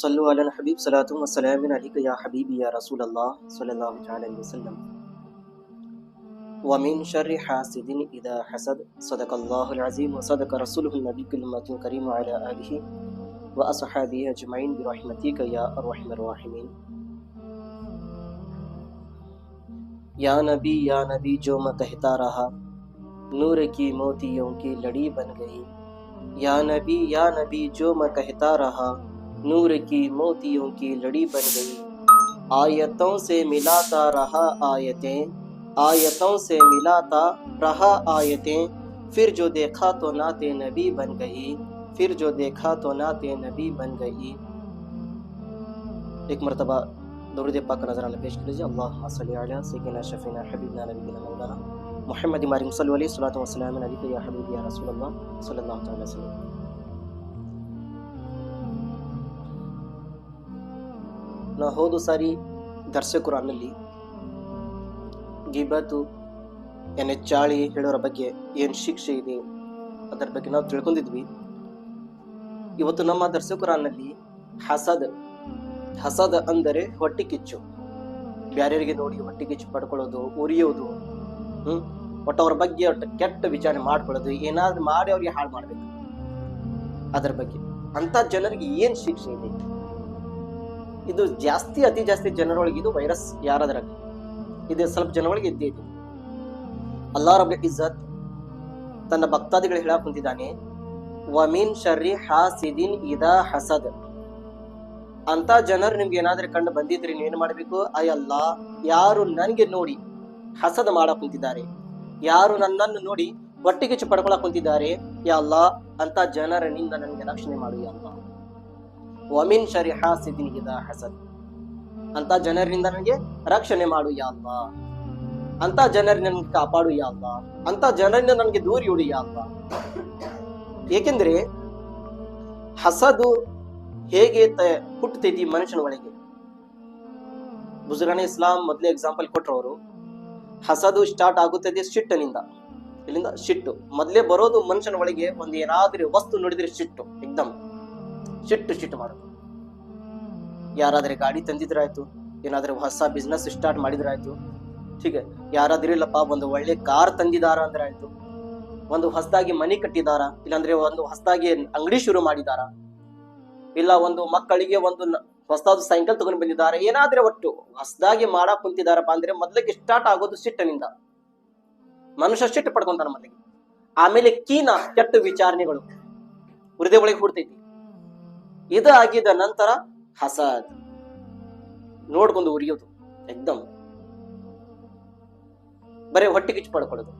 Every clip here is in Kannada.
صلو علی الحبیب صلاۃ وسلم علیک یا حبیبی یا رسول اللہ صلی اللہ علیہ وسلم. ومن شر حاسد اذا حسد. صدق اللہ العظیم وصدق رسوله النبی کلمۃ کریم علی آلہ واصحابہ اجمعین برحمتک یا ارحم الراحمین. یا نبی یا نبی جو میں کہتا رہا، نور کی موتیوں کی لڑی بن گئی. یا نبی یا نبی جو میں کہتا رہا نور کی موتیوں کی لڑی بن گئی۔ آیتوں سے ملاتا رہا آیتیں، آیتوں سے ملاتا رہا آیتیں۔ پھر جو دیکھا تو نعت نبی بن گئی، پھر جو دیکھا تو نعت نبی بن گئی۔ ایک مرتبہ درود پاک کا نظرانہ پیش کر لیجیے اللہ صلی علیہ سیدنا، شفینا، حبیبنا، نبینا، مولانا محمد امارم صلی اللہ علیہ وسلم علیہ وسلم یا رسول اللہ صلی اللہ علیہ وسلم۔ ನಾ ಹೋದ ಸಾರಿ ದರ್ಶ ಕುರಾನಲ್ಲಿ ಗಿಬತ್ತು ಎನ್ ಚಾಳಿ ಹೇಳೋರ ಬಗ್ಗೆ ಏನು ಶಿಕ್ಷೆ ಇದೆ ಅದರ ಬಗ್ಗೆ ನಾವು ತಿಳ್ಕೊಂಡಿದ್ವಿ. ಇವತ್ತು ನಮ್ಮ ದರ್ಶ ಕುರಾನಲ್ಲಿ ಹಸದ್ ಹಸದ್ ಅಂದರೆ ಹೊಟ್ಟೆ ಕಿಚ್ಚು. ಬ್ಯಾರ್ಯರಿಗೆ ನೋಡಿ ಹೊಟ್ಟೆ ಕಿಚ್ಚು ಪಡ್ಕೊಳ್ಳೋದು, ಉರಿಯೋದು ಹ್ಞೂ ಒಟ್ಟು ಅವ್ರ ಬಗ್ಗೆ ಒಟ್ಟು ಕೆಟ್ಟ ವಿಚಾರಣೆ ಮಾಡ್ಕೊಳ್ಳೋದು, ಏನಾದ್ರೂ ಮಾಡಿ ಅವ್ರಿಗೆ ಹಾಳು ಮಾಡಬೇಕು. ಅದರ ಬಗ್ಗೆ ಅಂತ ಜನರಿಗೆ ಏನು ಶಿಕ್ಷೆ ಇದೆ? ಇದು ಜಾಸ್ತಿ, ಅತಿ ಜಾಸ್ತಿ ಜನರೊಳಗೆ ಇದು ವೈರಸ್ ಯಾರದ್ರಾಗ ಇದು ಸ್ವಲ್ಪ ಜನಗಳಿಗೆ ಇದ್ದೇ ಇದೆ ಅಲ್ಲಾ ರಬ್ ಇಜ್ಜತ್ ತನ್ನ ಭಕ್ತಾದಿಗಳು ಹೇಳಕ್ ಕುಂತಿದ್ದಾನೆ, ವಮೀನ್ ಶರ್ರಿ ಹಾಸಿದಿನ್ ಇದಾ ಹಸದ್. ಅಂತ ಜನರು ನಿಮ್ಗೆ ಏನಾದ್ರೂ ಕಂಡು ಬಂದಿದ್ರೆ ಏನ್ ಮಾಡ್ಬೇಕು? ಅಯ್ಯಲ್ಲ ಯಾರು ನನಗೆ ನೋಡಿ ಹಸದ ಮಾಡಕ್ ಕುಂತಿದ್ದಾರೆ, ಯಾರು ನನ್ನನ್ನು ನೋಡಿ ಒಟ್ಟಿಗೆ ಪಡ್ಕೊಳಕ್ ಕುಂತಿದ್ದಾರೆ, ಯಾ ಅಲ್ಲಾ ಅಂತ ಜನರ ನಿಂದ ನನಗೆ ರಕ್ಷಣೆ ಮಾಡು ಅಲ್ಲಾ ವಮಿನ್ ಶರಿ ಹಾಸಿದಿನ್ ಹಿದ ಹಸದ್ ಅಂತ ಜನರಿಂದ ನನಗೆ ರಕ್ಷಣೆ ಮಾಡು ಯಾಲ್ವ ಅಂತ ಜನರಿಂದ ನನಗೆ ಕಾಪಾಡು ಯಾ ಅಲ್ಲಾ ಅಂತ ಜನರಿಂದ ನನಗೆ ದೂರಿ ಉಡಿ ಯಾಲ್ವ ಏಕೆಂದ್ರೆ ಹಸದು ಹೇಗೆ ಹುಟ್ಟುತ್ತೈತಿ ಮನುಷ್ಯನ ಒಳಗೆ? ಬುಜುರಾನೆ ಇಸ್ಲಾಂ ಮೊದಲೇ ಎಕ್ಸಾಂಪಲ್ ಕೊಟ್ಟರು ಹಸದು ಸ್ಟಾರ್ಟ್ ಆಗುತ್ತದೆ ಸಿಟ್ಟನಿಂದ ಇಲ್ಲಿಂದ ಸಿಟ್ಟು ಮೊದಲೇ ಬರೋದು ಮನುಷ್ಯನ ಒಳಗೆ ಒಂದು ಏನಾದ್ರೂ ವಸ್ತು ನೋಡಿದ್ರೆ ಸಿಟ್ಟು ಎಕ್ದಮ್. ಸಿಟ್ಟು ಸಿಟ್ಟು ಮಾಡೋದು ಯಾರಾದ್ರೆ ಗಾಡಿ ತಂದಿದ್ರಾಯ್ತು, ಏನಾದ್ರೆ ಹೊಸ ಬಿಸ್ನೆಸ್ ಸ್ಟಾರ್ಟ್ ಮಾಡಿದ್ರಾಯ್ತು, ಹೀಗೆ ಯಾರಾದ್ರೂ ಇಲ್ಲಪ್ಪ, ಒಂದು ಒಳ್ಳೆ ಕಾರ್ ತಂದಿದಾರ ಅಂದ್ರೆ ಆಯ್ತು ಒಂದು ಹೊಸದಾಗಿ ಮನಿ ಕಟ್ಟಿದಾರ, ಇಲ್ಲಾಂದ್ರೆ ಒಂದು ಹೊಸದಾಗಿ ಅಂಗಡಿ ಶುರು ಮಾಡಿದಾರ, ಇಲ್ಲ ಒಂದು ಮಕ್ಕಳಿಗೆ ಒಂದು ಹೊಸದಾದ ಸೈಕಲ್ ತಗೊಂಡು ಬಂದಿದ್ದಾರೆ ಏನಾದ್ರೆ ಒಟ್ಟು ಹೊಸದಾಗಿ ಮಾಡಕ್ ಕುಂತಿದಾರಪ್ಪ ಅಂದ್ರೆ ಮೊದಲಿಗೆ ಸ್ಟಾರ್ಟ್ ಆಗೋದು ಸಿಟ್ಟನಿಂದ. ಮನುಷ್ಯ ಸಿಟ್ಟು ಪಡ್ಕೊಂತಾನ ಮೊದಲಿಗೆ. ಆಮೇಲೆ ಕೀನ ಕೆಟ್ಟ ವಿಚಾರಣೆಗಳು ಹೃದಯ ಒಳಗೆ ಹುಡ್ತೈತಿ. ಇದು ಆಗಿದ ನಂತರ ಹಸದ್. ನೋಡ್ಕೊಂಡು ಉರಿಯೋದು. ಎಕ್ದಮ್ ಬರೀ ಹೊಟ್ಟೆ ಕಿಚ್ಚು ಪಡ್ಕೊಳ್ಳೋದು.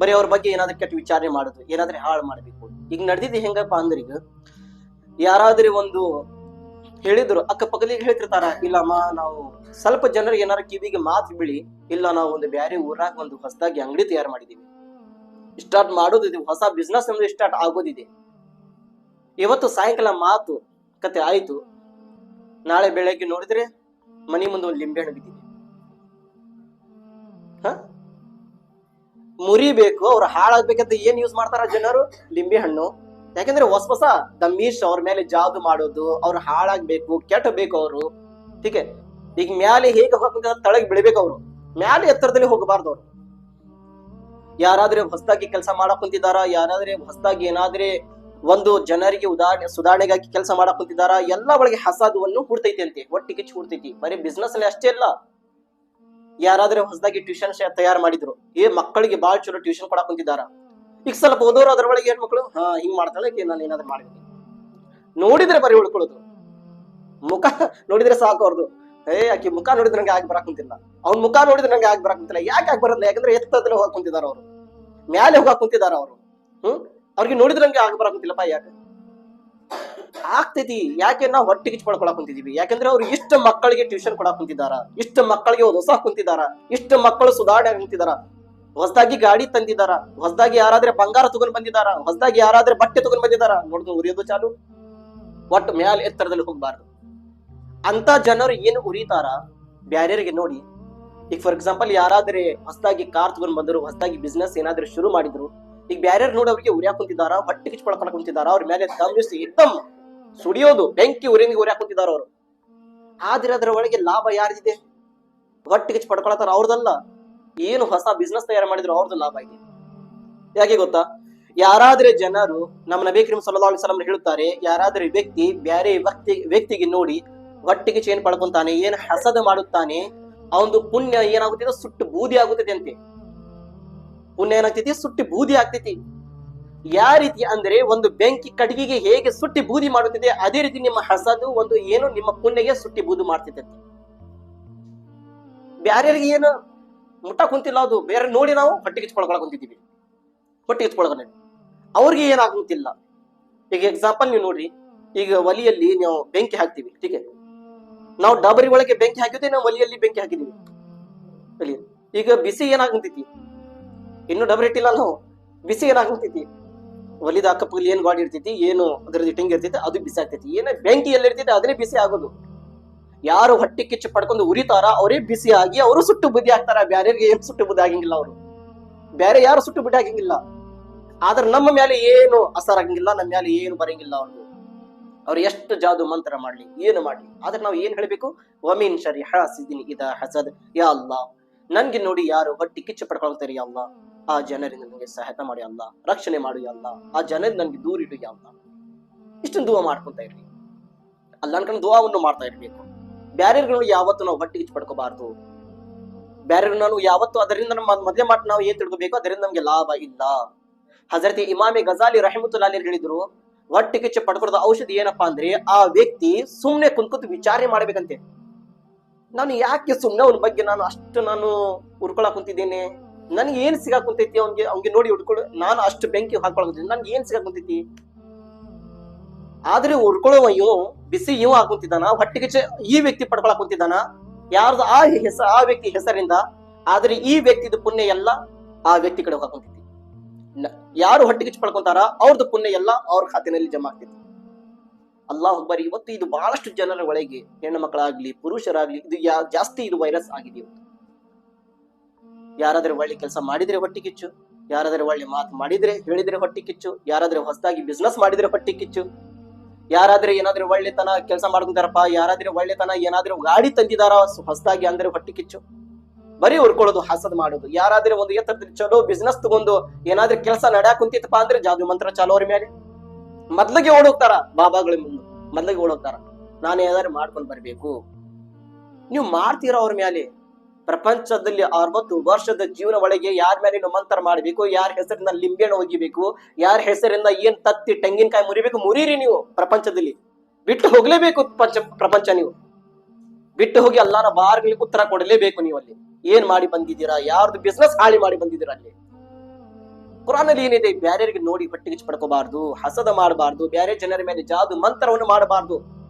ಬರೀ ಅವ್ರ ಬಗ್ಗೆ ಏನಾದ್ರೂ ಕೆಟ್ಟ ವಿಚಾರಣೆ ಮಾಡೋದು, ಏನಾದ್ರೆ ಹಾಳು ಮಾಡಬೇಕು. ಈಗ ನಡೆದಿದ್ದು ಹೆಂಗಪ್ಪ ಅಂದ್ರೆ ಈಗ ಯಾರಾದ್ರೂ ಒಂದು ಹೇಳಿದ್ರು ಅಕ್ಕಪಕ್ಕಲಿಗೆ ಹೇಳ್ತಿರ್ತಾರ, ಇಲ್ಲಮ್ಮ, ನಾವು ಸ್ವಲ್ಪ ಜನರಿಗೆ ಏನಾರ ಕಿವಿಗೆ ಮಾತು ಬಿಳಿ, ಇಲ್ಲ ನಾವು ಒಂದು ಬ್ಯಾರೆ ಊರಾಗ ಒಂದು ಹೊಸದಾಗಿ ಅಂಗಡಿ ತಯಾರು ಮಾಡಿದೀವಿ. ಸ್ಟಾರ್ಟ್ ಮಾಡೋದಿದೆ ಹೊಸ ಬಿಸ್ನೆಸ್ ನಮ್ದು ಸ್ಟಾರ್ಟ್ ಆಗೋದಿದೆ. ಇವತ್ತು ಸಾಯಂಕಾಲ ಮಾತು ಕತೆ ಆಯ್ತು. ನಾಳೆ ಬೆಳಗ್ಗೆ ನೋಡಿದ್ರೆ ಮನಿ ಮುಂದೆ ಒಂದು ಲಿಂಬೆ ಹಣ್ಣು ಬಿದ್ದಿದೆ. ಮುರಿಬೇಕು, ಅವ್ರು ಹಾಳಾಗ್ಬೇಕಂತ ಏನ್ ಯೂಸ್ ಮಾಡ್ತಾರ ಜನರು? ಲಿಂಬೆ ಹಣ್ಣು. ಯಾಕಂದ್ರೆ ಹೊಸ ಹೊಸ ದಮೀಶ್ ಅವ್ರ ಮೇಲೆ ಜಾದು ಮಾಡೋದು, ಅವ್ರು ಹಾಳಾಗ್ಬೇಕು, ಕೆಟ್ಟಬೇಕು ಅವರು. ಠೀಕೆ ಈಗ ಮ್ಯಾಲೆ ಹೇಗೆ ಹೋಗ್ಬೇಕು ತಳಗ್ ಬೆಳಿಬೇಕು ಅವರು. ಮ್ಯಾಲೆ ಎತ್ತರದಲ್ಲಿ ಹೋಗಬಾರ್ದು ಅವ್ರು. ಯಾರಾದ್ರೆ ಹೊಸದಾಗಿ ಕೆಲಸ ಮಾಡಕ್ ಕುಂತಿದಾರ ಯಾರಾದ್ರೆ ಹೊಸದಾಗಿ ಏನಾದ್ರೆ ಒಂದು ಜನರಿಗೆ ಉದಾಹರಣೆ, ಸುಧಾರಣೆಗಾಗಿ ಕೆಲಸ ಮಾಡಕ್ ಕುಂತಿದಾರ ಎಲ್ಲ ಒಳಗೆ ಹಸಾದುವನ್ನು ಹುಡ್ತೈತಿ ಅಂತೆ ಒಟ್ಟಿಗೆ ಹುಡ್ತೈತಿ. ಬರೀ ಬಿಸ್ನೆಸ್ ಅಲ್ಲಿ ಅಷ್ಟೇ ಇಲ್ಲ ಯಾರಾದ್ರೆ ಹೊಸದಾಗಿ ಟ್ಯೂಷನ್ ತಯಾರು ಮಾಡಿದ್ರು, ಏ ಮಕ್ಕಳಿಗೆ ಬಾಳ್ ಚಲೋ ಟ್ಯೂಷನ್ ಕೊಡಕ್ ಕುಂತಿದಾರ ಈಗ ಸ್ವಲ್ಪ ಓದೋರು ಅದರೊಳಗ ಏನ್ ಮಕ್ಕಳು ಹಾ, ಹಿಂಗ್ ಮಾಡ್ತಾಳೆ ನಾನು ಏನಾದ್ರು ಮಾಡಿದ್ವಿ ನೋಡಿದ್ರೆ ಬರೀ ಉಳ್ಕೊಳ್ಳೋದು. ಮುಖ ನೋಡಿದ್ರೆ ಸಾಕು ಅವ್ರದ್ದು ಏ, ಆಕಿ ಮುಖ ನೋಡಿದ್ರೆ ನಂಗೆ ಆಗಿ ಬರಕ್ ಕುಂತಿಲ್ಲ. ಅವ್ನ ಮುಖ ನೋಡಿದ್ರೆ ನಂಗೆ ಆಗಿ ಬರಕ್ ಕುಂತಿಲ್ಲ. ಯಾಕೆ ಆಗಿ ಬರಲ್ಲ? ಯಾಕಂದ್ರೆ ಎತ್ತದಲ್ಲಿ ಹೋಗಕ್ ಕುಂತಿದಾರ ಅವರು. ಮ್ಯಾಲೆ ಹೋಗಕ್ ಕುಂತಿದಾರ ಅವರು. ಹ್ಮ್? ಅವ್ರಿಗೆ ನೋಡಿದ್ರಂಗೆ ಆಗಿ ಬರಕ್ ಯಾಕೆ? ಆಗ್ತೈತಿ. ಯಾಕೆ ನಾವು ಹೊಟ್ಟೆ ಕಿಚ್ಚು ಪಡ್ಕೊಳಕ್ ಕುಂತಿದೀವಿ? ಯಾಕಂದ್ರೆ ಅವ್ರು ಇಷ್ಟ ಮಕ್ಕಳಿಗೆ ಟ್ಯೂಷನ್ ಕೊಡಕ್ ಕುಂತಿದಾರ ಇಷ್ಟ ಮಕ್ಕಳಿಗೆ ಹೊಸ ಕುಂತಿದಾರ ಇಷ್ಟ ಮಕ್ಕಳು ಸುಧಾರಣೆ ಕುಂತಿದಾರ ಹೊಸದಾಗಿ ಗಾಡಿ ತಂದಿದಾರ ಹೊಸದಾಗಿ ಯಾರಾದ್ರೆ ಬಂಗಾರ ತಗೊಂಡ್ ಬಂದಿದಾರ ಹೊಸದಾಗಿ ಯಾರಾದ್ರೆ ಬಟ್ಟೆ ತಗೊಂಡ್ ಬಂದಿದಾರ ನೋಡಿದ್ರು ಉರಿಯೋದು ಚಾಲು. ಒಟ್ಟು ಮ್ಯಾಲ ಎತ್ತರದಲ್ಲಿ ಹೋಗ್ಬಾರ್ದು. ಅಂತ ಜನರು ಏನು ಉರಿತಾರ? ಬ್ಯಾರಿಯರ್ಗೆ ನೋಡಿ. ಈಗ ಫಾರ್ ಎಕ್ಸಾಂಪಲ್ ಯಾರಾದ್ರೆ ಹೊಸದಾಗಿ ಕಾರ್ ತಗೊಂಡ್ ಬಂದ್ರು, ಹೊಸದಾಗಿ ಬಿಸ್ನೆಸ್ ಏನಾದ್ರು ಶುರು ಮಾಡಿದ್ರು ಈಗ ಬ್ಯಾರಿಯರ್ ನೋಡಿ ಅವ್ರಿಗೆ ಉರಿಯಾಕ್ ಕುಂತಿದಾರ ಹೊಟ್ಟೆ ಕಿಚ್ಕೊಳಕ್ ಕುಂತಿದಾರ ಅವ್ರ ಮೇಲೆ ಗಮನಿಸಿ ಎಕ್ದಮ್ ಸುಡಿಯೋದು, ಬೆಂಕಿ ಉರಿಯಂಗೆ ಉರಿಯಾಕ ಕುಂತಿದಾರ ಅವರು. ಆದ್ರೆ ಅದರ ಒಳಗೆ ಲಾಭ ಯಾರಿದೆ ಹೊಟ್ಟಿಗೆ ಪಡ್ಕೊಳತಾರ ಅವ್ರದಲ್ಲ. ಏನು ಹೊಸ ಬಿಸ್ನೆಸ್ ತಯಾರು ಮಾಡಿದ್ರು ಅವ್ರದ್ದು ಲಾಭ ಇದೆ. ಯಾಕೆ ಗೊತ್ತಾ? ಯಾರಾದ್ರೆ ಜನರು ನಮ್ಮ ನಬಿ ಕರೀಂ ಅಲೈಹಿ ವಸಲ್ಲಂ ಹೇಳುತ್ತಾರೆ, ಯಾರಾದ್ರೆ ವ್ಯಕ್ತಿ ಬ್ಯಾರೆ ವ್ಯಕ್ತಿ, ವ್ಯಕ್ತಿಗೆ ನೋಡಿ ಹೊಟ್ಟೆಗೆ ಚೇನ್ ಪಡ್ಕೊಂತಾನೆ, ಏನ್ ಹಸದ ಮಾಡುತ್ತಾನೆ ಅವನದು ಪುಣ್ಯ ಏನಾಗುತ್ತಿದೆ ಸುಟ್ಟು ಬೂದಿ ಆಗುತ್ತದೆ ಅಂತೆ ಪುಣ್ಯ ಏನಾಗ್ತೈತಿ? ಸುಟ್ಟಿ ಬೂದಿ ಆಗ್ತೈತಿ. ಯಾವ ರೀತಿ ಅಂದ್ರೆ ಒಂದು ಬೆಂಕಿ ಕಟ್ಟಿಗೆಗೆ ಹೇಗೆ ಸುಟ್ಟಿ ಬೂದಿ ಮಾಡುತ್ತಿದೆ, ಅದೇ ರೀತಿ ನಿಮ್ಮ ಹಸದು ಒಂದು ಏನು ನಿಮ್ಮ ಪುಣ್ಯಗೆ ಸುಟ್ಟಿ ಬೂದಿ ಮಾಡ್ತೈತೆ. ಬ್ಯಾರ್ಯಾರಿಗೆ ಏನು ಮುಟ್ಟ ಕುಂತಿಲ್ಲ ಅದು. ಬೇರೆ ನೋಡಿ ನಾವು ಹೊಟ್ಟೆಗೆ ಇಚ್ಕೊಳ್ಕೊಳಕ್ ಕುಂತಿದ್ದೀವಿ. ಹೊಟ್ಟೆಗೆ ಅವ್ರಿಗೆ ಏನಾಗುತ್ತಿಲ್ಲ. ಈಗ ಎಕ್ಸಾಂಪಲ್ ನೀವು ನೋಡ್ರಿ. ಈಗ ಒಲಿಯಲ್ಲಿ ನಾವು ಬೆಂಕಿ ಹಾಕ್ತಿವಿ, ಟೀಕೆ. ನಾವು ಡಬರಿ ಒಳಗೆ ಬೆಂಕಿ ಹಾಕಿದ್ವಿ ನಾವು ಒಲಿಯಲ್ಲಿ ಬೆಂಕಿ ಹಾಕಿದೀವಿ ಈಗ ಬಿಸಿ ಏನಾಗುತ್ತೈತಿ ಇನ್ನು ಡಬಲ್ ಇಟ್ಟಿಲ್ಲ ನಾವು ಬಿಸಿ ಏನಾಗ್ತಿತಿ ಒಲಿದ ಅಕ್ಕಪಕ್ಕದಲ್ಲಿ ಏನ್ ಗಾಡಿ ಇರ್ತೈತಿ, ಏನು ಅದ್ರದ್ದು ಇಟ್ಟಿಂಗ್ ಇರ್ತೈತಿ, ಅದು ಬಿಸಿ ಆಗ್ತೈತಿ. ಏನೇ ಬೆಂಕಿ ಎಲ್ಲಿ ಇರ್ತೈತಿ ಅದೇ ಬಿಸಿ ಆಗೋದು. ಯಾರು ಹೊಟ್ಟೆ ಕಿಚ್ಚು ಪಡ್ಕೊಂಡು ಉರಿತಾರ, ಅವರೇ ಬಿಸಿ ಆಗಿ ಅವರು ಸುಟ್ಟು ಬುದ್ಧಿ ಆಗ್ತಾರ ಬ್ಯಾರಿಗೆ ಏನ್ ಸುಟ್ಟು ಬುದ್ಧಿ ಆಗಂಗಿಲ್ಲ ಅವರು. ಬೇರೆ ಯಾರು ಸುಟ್ಟು ಬುದ್ಧಿ ಆಗಂಗಿಲ್ಲ. ಆದ್ರೆ ನಮ್ಮ ಮೇಲೆ ಏನು ಅಸರ್ ಆಗಂಗಿಲ್ಲ, ನಮ್ಮ ಮೇಲೆ ಏನು ಬರಂಗಿಲ್ಲ ಅವ್ರದ್ದು ಅವ್ರು ಎಷ್ಟು ಜಾದು ಮಂತ್ರ ಮಾಡ್ಲಿ, ಏನು ಮಾಡ್ಲಿ. ಆದ್ರೆ ನಾವು ಏನ್ ಹೇಳ್ಬೇಕು? ವಮೀನ್ ಶರಿ ಹಾಸಿದಿನಿ ಇದ ಹಸದ್, ಯಾ ಅಲ್ಲಾ. ನನ್ಗೆ ನೋಡಿ ಯಾರು ಹೊಟ್ಟಿ ಕಿಚ್ಚು ಪಡ್ಕೊಳ್ತಾರೆ, ಯಾ ಅಲ್ಲಾ. ಆ ಜನರಿಂದ ನನಗೆ ಸಹಾಯ ಮಾಡಿ ಅಲ್ಲ ರಕ್ಷಣೆ ಮಾಡು ಅಲ್ಲ ಆ ಜನರಿಂದ ನನಗೆ ದೂರ ಇಡು ಅಲ್ಲಾ ಇಷ್ಟೊಂದು ದುವಾ ಮಾಡ್ಕೊಂತ ಇರ್ಲಿ ಅಲ್ಲ ಅನ್ಕೊಂಡು ದುವಾವನ್ನು ಮಾಡ್ತಾ ಇರ್ಬೇಕು. ಬ್ಯಾರಿಯರ್ಗಳನ್ನು ಯಾವತ್ತು ನಾವು ಹೊಟ್ಟಿಗೆ ಕಿಚ್ಚು ಪಡ್ಕೋಬಾರ್ದು. ಬ್ಯಾರಿಯರ್ ನಾವು ಯಾವತ್ತು ಅದರಿಂದ ನಮ್ಮ ಮೊದಲೇ ಮಾಡಿ ನಾವು ಏನ್ ತಿಳ್ಕೋಬೇಕು? ಅದರಿಂದ ನಮ್ಗೆ ಲಾಭ ಇಲ್ಲ. ಹಜರತಿ ಇಮಾಮಿ ಗಜಾಲಿ ರಹಮತುಲ್ಲಾಲಿ ಹೇಳಿದ್ರು ಹೊಟ್ಟೆ ಕಿಚ್ಚು ಪಡ್ಕೊಡೋದು ಔಷಧಿ ಏನಪ್ಪಾ ಅಂದ್ರೆ, ಆ ವ್ಯಕ್ತಿ ಸುಮ್ನೆ ಕುಂತ್ಕುಂತು ವಿಚಾರಣೆ ಮಾಡ್ಬೇಕಂತೆ. ನಾನು ಯಾಕೆ ಸುಮ್ನೆ ಅವನ ಬಗ್ಗೆ ನಾನು ಅಷ್ಟು ನಾನು ಉರ್ಕೊಳಕ್ ಕುಂತಿದ್ದೇನೆ? ನನ್ಗೆ ಏನ್ ಸಿಗಾಕ್ ಕುಂತೈತಿ ಅವ್ನಿಗೆ ಅವ್ನಿಗೆ ನೋಡಿ ಹುಡ್ಕೊಳ್ಳು ನಾನು ಅಷ್ಟು ಬೆಂಕಿ ಹಾಕೊಳಕ್ ಕುಂತಿದ್ದೀನಿ ನನ್ಗೆ ಏನ್ ಸಿಗಾಕ್ ಕುಂತೈತಿ ಆದ್ರೆ ಉರ್ಕೊಳ್ಳುವ ಇವ್ ಬಿಸಿ ಇವ ಹಾಕುಂತಿದ್ದಾನ ಹೊಟ್ಟಿಗೆ ಈ ವ್ಯಕ್ತಿ ಪಡ್ಕೊಳಕ್ ಕುಂತಿದ್ದಾನ. ಯಾರ್ದು ಆ ಹೆಸ ಆ ವ್ಯಕ್ತಿ ಹೆಸರಿಂದ, ಆದ್ರೆ ಈ ವ್ಯಕ್ತಿದ ಪುಣ್ಯ ಎಲ್ಲ ಆ ವ್ಯಕ್ತಿ ಕಡೆ ಹಾಕೊಂತೈತಿ ಯಾರು ಹೊಟ್ಟಿಗೆ ಪಡ್ಕೊಂತಾರ ಅವ್ರದ್ದು ಪುಣ್ಯ ಎಲ್ಲ ಅವ್ರ ಖಾತೆನಲ್ಲಿ ಜಮಾ ಆಗ್ತೈತಿ. ಅಲ್ಲಾ ಒಬ್ಬರಿ ಇವತ್ತು ಇದು ಬಹಳಷ್ಟು ಜನರ ಒಳಗೆ ಹೆಣ್ಣು ಮಕ್ಕಳಾಗ್ಲಿ, ಪುರುಷರಾಗ್ಲಿ, ಇದು ಜಾಸ್ತಿ ಇದು ವೈರಸ್ ಆಗಿದೆ ಇವತ್ತು. ಯಾರಾದ್ರೆ ಒಳ್ಳೆ ಕೆಲಸ ಮಾಡಿದ್ರೆ ಹೊಟ್ಟಿ ಕಿಚ್ಚು, ಯಾರಾದ್ರೆ ಒಳ್ಳೆ ಮಾತು ಮಾಡಿದ್ರೆ ಹೇಳಿದ್ರೆ ಹೊಟ್ಟಿ ಕಿಚ್ಚು, ಯಾರಾದ್ರೆ ಹೊಸದಾಗಿ ಬಿಸ್ನೆಸ್ ಮಾಡಿದ್ರೆ ಹೊಟ್ಟಿ ಕಿಚ್ಚು. ಯಾರಾದ್ರೆ ಏನಾದ್ರೂ ಒಳ್ಳೆತನ ಕೆಲಸ ಮಾಡ್ಕೊಂತಾರಪ್ಪ ಯಾರಾದ್ರೆ ಒಳ್ಳೆತನ ಏನಾದ್ರೂ ಗಾಡಿ ತಂದಿದಾರ ಹೊಸದಾಗಿ ಅಂದ್ರೆ ಹೊಟ್ಟಿ ಕಿಚ್ಚು. ಬರೀ ಉರ್ಕೊಳ್ಳೋದು ಹಾಸದ ಮಾಡೋದು. ಯಾರಾದ್ರೆ ಒಂದು ಎತ್ತರದ ಚಲೋ ಬಿಸ್ನೆಸ್ ತಗೊಂಡು ಏನಾದ್ರೂ ಕೆಲಸ ನಡ್ಯಾಕ್ ಕುಂತಿತ್ತಪ್ಪ ಅಂದ್ರೆ ಜಾದು ಮಂತ್ರ ಚಾಲೋ ಅವ್ರ ಮೇಲೆ ಮೊದ್ಲಿಗೆ ಓಡೋಗ್ತಾರ ಬಾಬಾಗಳ ಮುಂದೆ, ಮೊದ್ಲಿಗೆ ಓಡೋಗ್ತಾರ. ನಾನು ಏನಾದ್ರು ಮಾಡ್ಕೊಂಡ್ ಬರ್ಬೇಕು. ನೀವು ಮಾಡ್ತೀರಾ ಅವ್ರ ಮೇಲೆ ಪ್ರಪಂಚದಲ್ಲಿ ಅರವತ್ತು ವರ್ಷದ ಜೀವನ ಒಳಗೆ ಯಾರ ಮೇಲೆ ನೀವು ಮಂತ್ರ ಮಾಡಬೇಕು, ಯಾರ ಹೆಸರಿನ ಲಿಂಬೆಹಣ್ಣು ಒಗಿಬೇಕು, ಯಾರ ಹೆಸರಿಂದ ಏನ್ ತತ್ತಿ ತೆಂಗಿನಕಾಯಿ ಮುರಿಬೇಕು, ಮುರೀರಿ ನೀವು ಪ್ರಪಂಚದಲ್ಲಿ. ಬಿಟ್ಟು ಹೋಗ್ಲೇಬೇಕು ಪಂಚ ಪ್ರಪಂಚ ನೀವು. ಬಿಟ್ಟು ಹೋಗಿ ಅಲ್ಲಾನ ಬಾರ್ಗಳಿಗೆ ಉತ್ತರ ಕೊಡಲೇಬೇಕು ನೀವು ಅಲ್ಲಿ. ಏನ್ ಮಾಡಿ ಬಂದಿದ್ದೀರಾ? ಯಾರ್ದು ಬಿಸ್ನೆಸ್ ಹಾಳಿ ಮಾಡಿ ಬಂದಿದ್ದೀರಾ ಅಲ್ಲಿ? ಕುರಾನಲ್ಲಿ ಏನಿದೆ? ಬ್ಯಾರಿಯರ್ಗೆ ನೋಡಿ ಹೊಟ್ಟಿಗೆ ಪಡ್ಕೋಬಾರ್ದು, ಹಸದ ಮಾಡಬಾರ್ದು, ಬ್ಯಾರೆ ಜನರ ಮೇಲೆ ಜಾದು ಮಂತ್ರವನ್ನು ಮಾಡಬಾರ್ದು.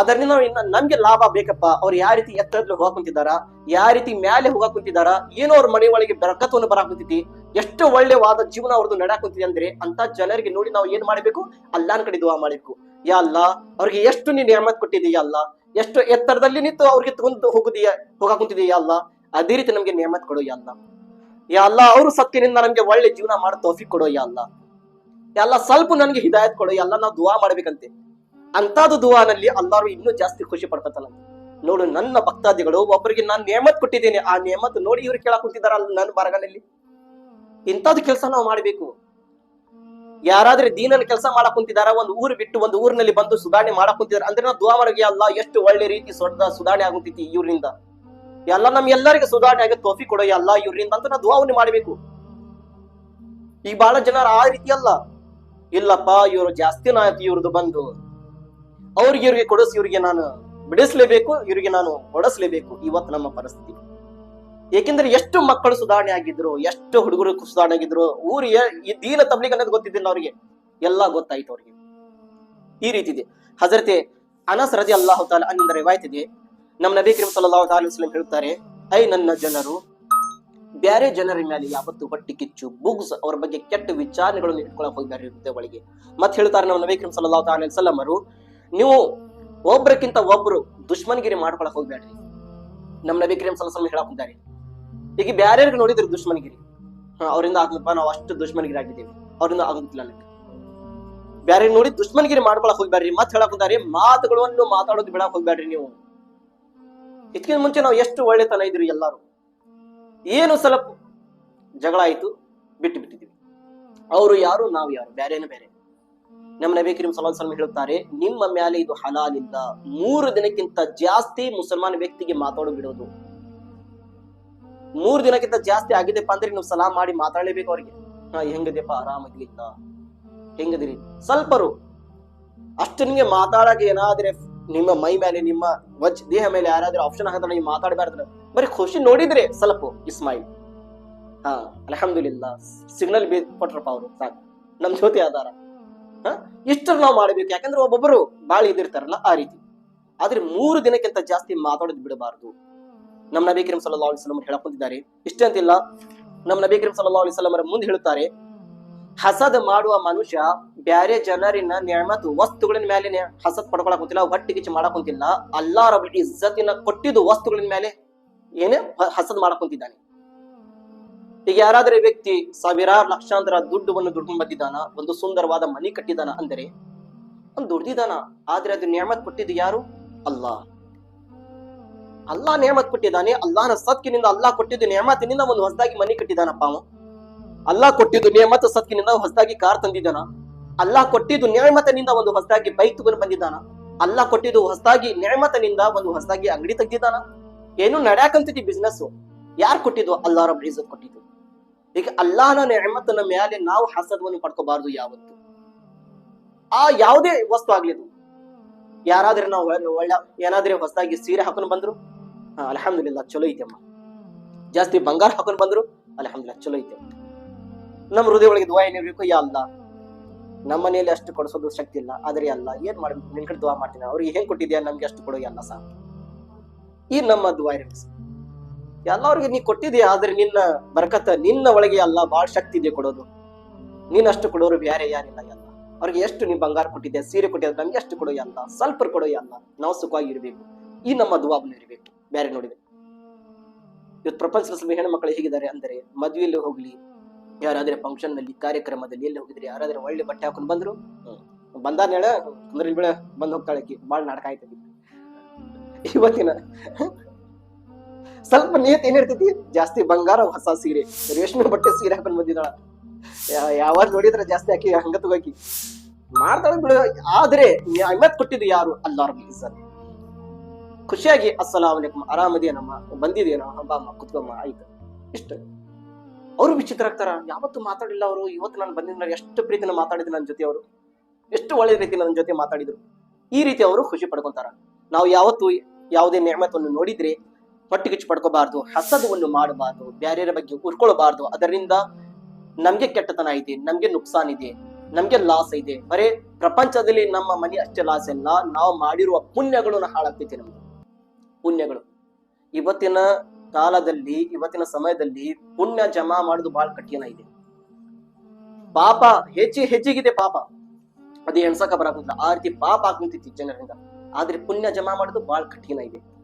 ಅದರಿಂದ ನಾವು ಇನ್ನ ನಮ್ಗೆ ಲಾಭ ಬೇಕಪ್ಪ. ಅವ್ರು ಯಾವ ರೀತಿ ಎತ್ತರದಲ್ಲಿ ಹೋಗಾಕ್ ಕುಂತಿದಾರ ಯಾವ ರೀತಿ ಮ್ಯಾಲೆ ಹೋಗಾಕ್ ಕುಂತಿದಾರ ಏನೋ ಅವ್ರ ಮನೆ ಒಳಗೆ ಬೆರಕತ್ವವನ್ನು ಬರಾಕ್ ಎಷ್ಟು ಒಳ್ಳೆವಾದ ಜೀವನ ಅವ್ರದ್ದು ನಡಾಕ್ ಅಂದ್ರೆ ಅಂತ ಜನರಿಗೆ ನೋಡಿ ನಾವು ಏನ್ ಮಾಡ್ಬೇಕು? ಅಲ್ಲಾನ್ ಕಡೆ ದುವಾ ಮಾಡ್ಬೇಕು. ಯಾ ಅಲ್ಲ, ಅವ್ರಿಗೆ ಎಷ್ಟು ನೀನ್ ನೇಮತ್ ಕೊಟ್ಟಿದೀಯ ಅಲ್ಲ? ಎಷ್ಟು ಎತ್ತರದಲ್ಲಿ ನಿಂತು ಅವ್ರಿಗೆ ತಗೊಂಡು ಹೋಗುದೀಯ? ಹೋಗಾಕ್ ಕುಂತಿದೀಯ ಅಲ್ಲ? ಅದೇ ರೀತಿ ನಮ್ಗೆ ನೇಮತ್ ಕೊಡು ಯಾ ಅಲ್ಲ. ಯಾ ಅಲ್ಲ, ಅವರು ಸತ್ತಿನಿಂದ ನಮ್ಗೆ ಒಳ್ಳೆ ಜೀವನ ಮಾಡೋ ತೋಫಿ ಕೊಡು ಯಾ ಅಲ್ಲ. ಯಾ ಅಲ್ಲ, ಸ್ವಲ್ಪ ನನ್ಗೆ ಹಿದಾಯತ್ ಕೊಡು. ಎಲ್ಲ ನಾವು ದುವಾ ಮಾಡ್ಬೇಕಂತೆ. ಅಂತಾದು ದುವಾನಲ್ಲಿ ಅಲ್ಲಾರು ಇನ್ನೂ ಜಾಸ್ತಿ ಖುಷಿ ಪಡ್ಕೊತಾನ. ನೋಡು, ನನ್ನ ಭಕ್ತಾದಿಗಳು ಒಬ್ಬರಿಗೆ ನಾನು ನೇಮತ್ ಕೊಟ್ಟಿದ್ದೇನೆ, ಆ ನೇಮತ್ ನೋಡಿ ಇವ್ರು ಕೇಳಕ್ ಕುಂತಿದಾರಲ್ಲ ನನ್ನ ಬರಗಾಲಲ್ಲಿ. ಇಂಥದ್ದು ಕೆಲಸ ನಾವು ಮಾಡಬೇಕು. ಯಾರಾದ್ರೆ ದೀನನ ಕೆಲಸ ಮಾಡಕ್ ಕುಂತಿದಾರ, ಒಂದು ಊರು ಬಿಟ್ಟು ಒಂದು ಊರಿನಲ್ಲಿ ಬಂದು ಸುಧಾರಣೆ ಮಾಡಕ್ ಕುಂತಿದಾರ, ಅಂದ್ರೆ ನಾವು ದುವಾ ಮರಗೆ ಅಲ್ಲ ಎಷ್ಟು ಒಳ್ಳೆ ರೀತಿ ಸೊಡ್ಡ ಸುಧಾರಣೆ ಆಗುತ್ತೈತಿ ಇವ್ರಿಂದ. ಎಲ್ಲ ನಮ್ ಎಲ್ಲರಿಗೆ ಸುಧಾರಣೆ ಆಗಿ ತೋಫಿ ಕೊಡೋ ಎಲ್ಲ ಇವ್ರಿಂದ ಅಂತ ನಾವು ದುವಾವನ್ನ ಮಾಡಬೇಕು. ಈಗ ಬಹಳ ಜನರು ಆ ರೀತಿ ಅಲ್ಲ. ಇಲ್ಲಪ್ಪ, ಇವ್ರು ಜಾಸ್ತಿ ನಾಯಕ ಇವ್ರದ್ದು ಬಂದು. ಅವ್ರಿಗೆ ಇವ್ರಿಗೆ ಕೊಡಿಸಿ, ಇವ್ರಿಗೆ ನಾನು ಬಿಡಿಸ್ಲೇಬೇಕು, ಇವರಿಗೆ ನಾನು ಹೊಡಸ್ಲೇಬೇಕು ಇವತ್ತು ನಮ್ಮ ಪರಿಸ್ಥಿತಿ. ಏಕೆಂದ್ರೆ ಎಷ್ಟು ಮಕ್ಕಳು ಸುಧಾರಣೆ ಆಗಿದ್ರು, ಎಷ್ಟು ಹುಡುಗರು ಸುಧಾರಣೆ ಆಗಿದ್ರು, ಊರು ಈ ದೀನ ತಬ್ಲಿಗ್ ಅನ್ನೋದು ಗೊತ್ತಿದ್ದಿಲ್ಲ ಅವ್ರಿಗೆ. ಎಲ್ಲ ಗೊತ್ತಾಯ್ತು ಅವ್ರಿಗೆ. ಈ ರೀತಿ ಇದೆ ಹಜರತೆ ಅನಸ್ ರಜಿ ಅಲ್ಲಾಹು ತಾಲ ಅನ್ನಿಂದ ರಿವಾಯ್ತಿದೆ ನಮ್ಮ ನಬಿ ಕರೀಂ ಸಲ್ಲಲ್ಲಾಹು ತಾಲಿ ವಸಲ್ಲಂ ಹೇಳ್ತಾರೆ ಐ ನನ್ನ ಜನರು, ಬ್ಯಾರೆ ಜನರ ಮೇಲೆ ಯಾವತ್ತು ಹೊಟ್ಟಿ ಕಿಚ್ಚು, ಬುಗ್ಸ್ ಅವ್ರ ಬಗ್ಗೆ ಕೆಟ್ಟ ವಿಚಾರಗಳನ್ನು ಇಟ್ಕೊಳಕ್ ಹೃದಯ ಒಳಗೆ ಮತ್ತೆ ಹೇಳ್ತಾರೆ ನಮ್ಮ ನಬಿ ಕರೀಂ ಸಲ್ಲಲ್ಲಾಹು ತಾಲಿ ವಸಲ್ಲಮರು ನೀವು ಒಬ್ರಕ್ಕಿಂತ ಒಬ್ರು ದುಶ್ಮನ್ಗಿರಿ ಮಾಡ್ಕೊಳಕ್ ಹೋಗ್ಬೇಡ್ರಿ. ನಮ್ಮ ನಬಿ ಕರೀಂ ಸಲಸಲ್ ಹೇಳಕ್ ಈಗ ಬ್ಯಾರ್ಯಾರಿಗೆ ನೋಡಿದ್ರು ದುಶ್ಮನ್ಗಿರಿ? ಅವರಿಂದ ಆಗ್ಲಪ್ಪ ನಾವು ಅಷ್ಟು ದುಶ್ಮನ್ಗಿರಿ ಆಗಿದ್ದೀವಿ ಅವರಿಂದ ಆಗುತ್ತಿಲ್ಲ ನನಗೆ ಬ್ಯಾರೆ ನೋಡಿ ದುಶ್ಮನ್ಗಿರಿ ಮಾಡ್ಕೊಳಕ್ ಹೋಗ್ಬೇಡ್ರಿ. ಮತ್ ಹೇಳಕ್ ಹೋದಾರಿ ಮಾತುಗಳನ್ನು ಮಾತಾಡೋದು ಬಿಡಕ್ ಹೋಗ್ಬೇಡ್ರಿ ನೀವು. ಇದಕ್ಕಿಂತ ಮುಂಚೆ ನಾವು ಎಷ್ಟು ಒಳ್ಳೆತನ ಇದ್ರಿ ಎಲ್ಲಾರು. ಏನು ಸ್ವಲ್ಪ ಜಗಳ ಆಯ್ತು, ಬಿಟ್ಟು ಬಿಟ್ಟಿದ್ವಿ ಅವರು ಯಾರು, ನಾವು ಯಾರು? ಬ್ಯಾರೇನು ಬೇರೆ. ನಮ್ಮ ನಬಿ ಕರೀಂ ವಸಲ್ಲಂ ಹೇಳುತ್ತಾರೆ, ನಿಮ್ಮ ಮೇಲೆ ಇದು ಹಲಾಲಿಲ್ಲ. ಮೂರು ದಿನಕ್ಕಿಂತ ಜಾಸ್ತಿ ಮುಸಲ್ಮಾನ್ ವ್ಯಕ್ತಿಗೆ ಮಾತಾಡು ಬಿಡೋದು. ಮೂರು ದಿನಕ್ಕಿಂತ ಜಾಸ್ತಿ ಆಗಿದೆಪ್ಪ ಅಂದ್ರೆ ನೀವು ಸಲಾಂ ಮಾಡಿ ಮಾತಾಡಲೇಬೇಕು ಅವ್ರಿಗೆ. ಹಾ, ಹೆಂಗದೆಪ್ಪ? ಆರಾಮಾಗಿಲ್ಲ ಹೆಂಗದಿರಿ? ಸ್ವಲ್ಪರು. ಅಷ್ಟು ನಿಮಗೆ ಮಾತಾಡಕ್ಕೆ ಏನಾದ್ರೆ ನಿಮ್ಮ ಮೈ ಮೇಲೆ ನಿಮ್ಮ ವಜ್, ದೇಹ ಮೇಲೆ ಯಾರಾದ್ರೂ ಆಪ್ಷನ್ ಹಾಕಿದ್ರೆ ನೀವು ಮಾತಾಡಬಾರ್ದ್ರ ಬರೀ ಖುಷಿ ನೋಡಿದ್ರೆ ಸ್ವಲ್ಪ, ಇಸ್ಮಾಯಿಲ್. ಹಾ, ಅಲಹಮ್ದುಲಿಲ್ಲ. ಸಿಗ್ನಲ್ ಕೊಟ್ರಪ್ಪ ಅವರು, ಸಾಕು. ನಮ್ ಜೊತೆ ಆಧಾರ ಇಷ್ಟರ ನಾವು ಮಾಡಬೇಕು. ಯಾಕಂದ್ರೆ ಒಬ್ಬೊಬ್ಬರು ಬಾಳ ಇದಿರ್ತಾರಲ್ಲ ಆ ರೀತಿ. ಆದ್ರೆ ಮೂರು ದಿನಕ್ಕಿಂತ ಜಾಸ್ತಿ ಮಾತಾಡೋದು ಬಿಡಬಾರದು. ನಮ್ಮ ನಬಿ ಕರೀಂ ಸಲ್ಲಲ್ಲಾಹು ಅಲೈಹಿ ವಸಲ್ಲಂ ಹೇಳಕೊಂಡಿದ್ದಾರೆ ಇಷ್ಟೇ ಅಂತಿಲ್ಲ. ನಮ್ಮ ನಬಿ ಕರೀಂ ಸಲ್ಲಲ್ಲಾಹು ಅಲೈಹಿ ವಸಲ್ಲಂ ಮುಂದೆ ಹೇಳುತ್ತಾರೆ ಹಸದ್ ಮಾಡುವ ಮನುಷ್ಯ ಬ್ಯಾರೆ ಜನರಿನ ನ್ಯಾಮತ್ ವಸ್ತುಗಳಿನ ಮೇಲೆ ಹಸದ್ ಪಡ್ಕೊಳಕ್ ಹೊಂತಿಲ್ಲ ಹೊಟ್ಟೆ ಕಿಚ್ಚು ಮಾಡಕ್ ಹೊಂತಿಲ್ಲ ಅಲ್ಲಾ ರಬ್ ಕೊಟ್ಟಿದ್ದು ವಸ್ತುಗಳಿನ ಮೇಲೆ ಏನೇ ಹಸದ್ ಮಾಡಕ್ ಈಗ ಯಾರಾದ್ರೆ ವ್ಯಕ್ತಿ ಸಾವಿರಾರು ಲಕ್ಷಾಂತರ ದುಡ್ಡುವನ್ನು ದುಡ್ಕೊಂಡು ಬಂದಿದ್ದಾನ ಒಂದು ಸುಂದರವಾದ ಮನಿ ಕಟ್ಟಿದಾನ ಅಂದರೆ ಅವ್ನು ದುಡ್ದಿದಾನ ಆದ್ರೆ ಅದು ನೇಮತ್ ಕೊಟ್ಟಿದ್ದು ಯಾರು? ಅಲ್ಲಾ. ಅಲ್ಲಾ ನೇಮತ್ ಕೊಟ್ಟಿದ್ದಾನೆ, ಅಲ್ಲಾನ ಸತ್ಕಿನಿಂದ ಅಲ್ಲಾ ಕೊಟ್ಟಿದ್ದು ನೇಮತಿನಿಂದ ಒಂದು ಹೊಸದಾಗಿ ಮನಿ ಕಟ್ಟಿದಾನಪ್ಪ ಅವನು. ಅಲ್ಲಾ ಕೊಟ್ಟಿದ್ದು ನೇಮತ್ ಸತ್ಕಿನಿಂದ ಹೊಸದಾಗಿ ಕಾರ್ ತಂದಿದ್ದಾನ? ಅಲ್ಲಾ ಕೊಟ್ಟಿದ್ದು ನೇಮತನಿಂದ ಒಂದು ಹೊಸದಾಗಿ ಬೈಕ್ ತಗೊಂಡು ಬಂದಿದ್ದಾನ? ಅಲ್ಲಾ ಕೊಟ್ಟಿದ್ದು ಹೊಸದಾಗಿ ನೇಮತನಿಂದ ಒಂದು ಹೊಸದಾಗಿ ಅಂಗಡಿ ತೆಗ್ದಿದ್ದಾನ? ಏನು ನಡ್ಯಾಕಂತಿದ್ದಿ ಬಿಸ್ನೆಸ್ ಯಾರು ಕೊಟ್ಟಿದ್ದು? ಅಲ್ಲಾ ಇಜ್ಜತ್ ಕೊಟ್ಟಿದ್ದು. ಈಗ ಅಲ್ಲಾಹನ ನೇಮತನ ಮೇಲೆ ನಾವು ಹಸದವನ್ನು ಪಡ್ಕೋಬಾರದು ಯಾವತ್ತು. ಆ ಯಾವುದೇ ವಸ್ತು ಆಗ್ಲಿ ಯಾರಾದ್ರೆ ನಾವು ಒಳ್ಳೆ- ಏನಾದ್ರೆ ಹೊಸದಾಗಿ ಸೀರೆ ಹಾಕೊಂಡು ಬಂದ್ರು ಹಾ, ಚಲೋ ಐತೆಮ್ಮ ಜಾಸ್ತಿ ಬಂಗಾರ ಹಾಕೊಂಡು ಬಂದ್ರು ಅಲ್ಹಮ್ದುಲಿಲ್ಲಾ ಚಲೋ ಐತೆ ನಮ್ಮ ಹೃದಯ ಒಳಗೆ ದುವಾ ಏನಿರ್ಬೇಕು ಯಾ ಅಲ್ಲ. ನಮ್ಮ ಮನೆಯಲ್ಲಿ ಅಷ್ಟು ಕೊಡಿಸೋದು ಶಕ್ತಿ ಇಲ್ಲ ಆದ್ರೆ ಅಲ್ಲ ಏನ್ ಮಾಡ್ಬೇಕು ನಿನ್ ಕಡೆ ದುವಾ ಮಾಡ್ತೀನಿ ಅವ್ರಿಗೆ ಹೆಂಗ್ ಕೊಟ್ಟಿದ್ಯಾ ನಮ್ಗೆ ಅಷ್ಟು ಕೊಡೋ ಅಲ್ಲ ಸಾಕು. ಈ ನಮ್ಮ ದುವಾ ಇರ್ಬೇಕು. ಎಲ್ಲವ್ರಿಗೆ ನೀ ಕೊಟ್ಟಿದ್ಯಾ, ಆದ್ರೆ ನಿನ್ನ ಬರಕತ್ತ ನಿನ್ನ ಒಳಗೆ ಅಲ್ಲ ಬಾಳ್ ಶಕ್ತಿ ಇದೆ ಕೊಡೋದು. ನೀನಷ್ಟು ಕೊಡೋರು ಬೇರೆ ಯಾರಿಲ್ಲ ಎಲ್ಲ. ಅವ್ರಿಗೆ ಎಷ್ಟು ನೀ ಬಂಗಾರ ಕೊಟ್ಟಿದ್ಯಾ, ಸೀರೆ ಕೊಟ್ಟಿದ್ದೆ ನಮ್ಗೆ ಎಷ್ಟು ಕೊಡೋ ಎಲ್ಲ, ಸ್ವಲ್ಪ ಕೊಡೋ ಎಲ್ಲ, ನಾವು ಸುಖವಾಗಿ ಇರ್ಬೇಕು. ಈ ನಮ್ಮ ದುವಾಬ್ನ ಇರಬೇಕು. ಬೇರೆ ನೋಡಿದ್ರೆ ಇವತ್ತು ಪ್ರಪಂಚದ ಸ್ವಲ್ಪ ಹೆಣ್ಣು ಮಕ್ಕಳು ಹೇಗಿದ್ದಾರೆ ಅಂದರೆ, ಮದುವೆಯಲ್ಲಿ ಹೋಗ್ಲಿ, ಯಾರಾದ್ರೆ ಫಂಕ್ಷನ್ನಲ್ಲಿ ಕಾರ್ಯಕ್ರಮದಲ್ಲಿ ಎಲ್ಲಿ ಹೋಗಿದ್ರೆ, ಯಾರಾದ್ರೆ ಒಳ್ಳೆ ಬಟ್ಟೆ ಹಾಕೊಂಡು ಬಂದ್ರು? ಬಂದಾನ ಹೇಳ ಅಂದ್ರೆ ಬಿಡ ಬಂದ್ ಹೋಗ್ತಾಳೆ ಆಕಿ. ಬಾಳ್ ನಾಟಕ ಆಯ್ತದೆ ಇವತ್ತಿನ ಸ್ವಲ್ಪ ನಿಯತ್ ಏನಿರ್ತೈತಿ ಜಾಸ್ತಿ ಬಂಗಾರ ಹೊಸ ಸೀರೆ. ರೇಷ್ಮೆ ಬಟ್ಟೆ ಸೀರೆ ಹಾಕೊಂಡ್ ಬಂದಿದ್ದಾಳ. ಯಾವಾಗ ನೋಡಿದ್ರೆ ಜಾಸ್ತಿ ಹಾಕಿ ಹಂಗ ತಗೋಕಿ. ಮಾಡ್ತಾಳ ಬಿಡು. ಆದ್ರೆ ಅಹ್ಮದ್ ಕೊಟ್ಟಿದ್ದು ಯಾರು? ಅಲ್ಲಾರ ಖುಷಿಯಾಗಿ, ಅಸ್ಸಲಾಮ್ ಅಲೈಕುಮ್. ಆರಾಮದೇನಮ್ಮ ಬಂದಿದೇನೋ ಹಬ್ಬಮ್ಮ ಕುತ್ಕೊಮ್ಮ ಆಯ್ತು. ಇಷ್ಟ. ಅವರು ವಿಚಿತ್ರ ಆಗ್ತಾರ. ಯಾವತ್ತು ಮಾತಾಡಿಲ್ಲ ಅವರು. ಇವತ್ತು ನಾನು ಬಂದಿದ್ದ ಎಷ್ಟು ಪ್ರೀತಿನ ಮಾತಾಡಿದ್ರು ನನ್ನ ಜೊತೆ ಅವರು. ಎಷ್ಟು ಒಳ್ಳೆ ರೀತಿ ನನ್ನ ಜೊತೆ ಮಾತಾಡಿದ್ರು. ಈ ರೀತಿ ಅವರು ಖುಷಿ ಪಡ್ಕೊಂತಾರ. ನಾವು ಯಾವತ್ತು ಯಾವುದೇ ನೇಮತವನ್ನು ನೋಡಿದ್ರೆ ಹೊಟ್ಟಿಗಿಚ್ಚು ಪಡ್ಕೋಬಾರ್ದು ಹಸದವನ್ನು ಮಾಡಬಾರ್ದು, ಬ್ಯಾರ್ಯರ ಬಗ್ಗೆ ಉರ್ಕೊಳ್ಬಾರ್ದು ಅದರಿಂದ ನಮ್ಗೆ ಕೆಟ್ಟತನ ಇದೆ, ನಮ್ಗೆ ನುಕ್ಸಾನ್ ಇದೆ, ನಮ್ಗೆ ಲಾಸ್ ಇದೆ. ಬರೇ ಪ್ರಪಂಚದಲ್ಲಿ ನಮ್ಮ ಮನೆ ಅಷ್ಟೇ ಲಾಸ್ ಇಲ್ಲ ನಾವು ಮಾಡಿರುವ ಪುಣ್ಯಗಳು ಹಾಳಾಗ್ತೈತಿ ನಮ್ಗೆ. ಪುಣ್ಯಗಳು. ಇವತ್ತಿನ ಕಾಲದಲ್ಲಿ, ಇವತ್ತಿನ ಸಮಯದಲ್ಲಿ ಪುಣ್ಯ ಜಮಾ ಮಾಡುದು ಬಹಳ ಕಠಿಣ ಇದೆ. ಪಾಪ ಹೆಚ್ಚಿ ಹೆಚ್ಚಿಗಿದೆ ಪಾಪ. ಅದು ಎಣ್ಸಕ ಬರಾಕುಂತಿಲ್ಲ ಆ ರೀತಿ ಪಾಪ ಆಗ್ತಿತ್ತು ಜನರಿಂದ. ಆದ್ರೆ ಪುಣ್ಯ ಜಮಾ ಮಾಡುದು ಬಹಳ ಕಠಿಣ ಇದೆ.